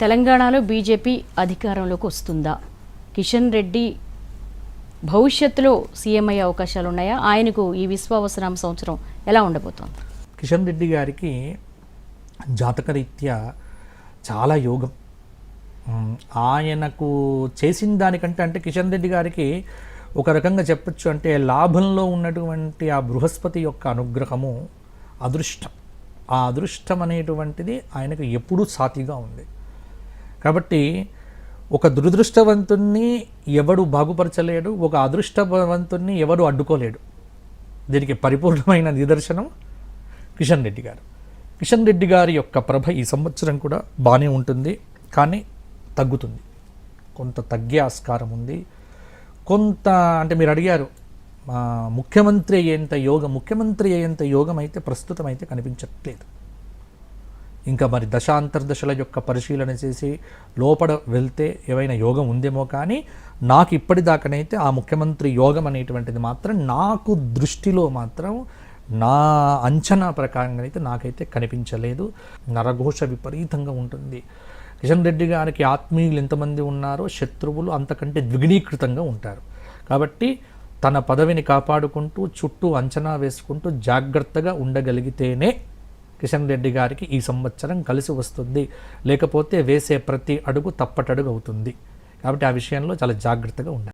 తెలంగాణలో బీజేపీ అధికారంలోకి వస్తుందా? కిషన్ రెడ్డి భవిష్యత్తులో సీఎం అయ్యే అవకాశాలు ఉన్నాయా ఆయనకు ఈ విశ్వావసరామ సంవత్సరం ఎలా ఉండబోతోంది? కిషన్ రెడ్డి గారికి జాతకరీత్యా చాలా యోగం. ఆయనకు చేసిన దానికంటే అంటే కిషన్ రెడ్డి గారికి ఒక రకంగా చెప్పొచ్చు అంటే లాభంలో ఉన్నటువంటి ఆ బృహస్పతి యొక్క అనుగ్రహము అదృష్టం. ఆ అదృష్టం అనేటువంటిది ఆయనకు ఎప్పుడూ సాతిగా ఉంది. కాబట్టి ఒక దురదృష్టవంతుణ్ణి ఎవడు బాగుపరచలేడు ఒక అదృష్టవంతుణ్ణి ఎవడు అడ్డుకోలేడు. దీనికి పరిపూర్ణమైన నిదర్శనం కిషన్ రెడ్డి గారు. కిషన్ రెడ్డి గారి యొక్క ప్రభ ఈ సంవత్సరం కూడా బాగానే ఉంటుంది కానీ తగ్గుతుంది. కొంత తగ్గే ఆస్కారం ఉంది. కొంత అంటే మీరు అడిగారు ముఖ్యమంత్రి అయ్యేంత యోగం ముఖ్యమంత్రి అయ్యేంత యోగం అయితే ప్రస్తుతం అయితే కనిపించట్లేదు. ఇంకా మరి దశాంతర్దశల యొక్క పరిశీలన చేసి లోపల వెళ్తే ఏవైనా యోగం ఉందేమో కానీ నాకు ఇప్పటిదాకానైతే ఆ ముఖ్యమంత్రి యోగం అనేటువంటిది మాత్రం నాకు దృష్టిలో మాత్రం నా అంచనా ప్రకారంగా అయితే నాకైతే కనిపించలేదు. నరఘోష విపరీతంగా ఉంటుంది. కిషన్ రెడ్డి గారికి ఆత్మీయులు ఎంతమంది ఉన్నారో శత్రువులు అంతకంటే ద్విగుణీకృతంగా ఉంటారు. కాబట్టి తన పదవిని కాపాడుకుంటూ చుట్టూ అంచనా వేసుకుంటూ జాగ్రత్తగా ఉండగలిగితేనే కిషన్ రెడ్డి గారికి ఈ సంవత్సరం కలిసి వస్తుంది. లేకపోతే వేసే ప్రతి అడుగు తప్పటడుగు అవుతుంది. కాబట్టి ఆ విషయంలో చాలా జాగ్రత్తగా ఉండాలి.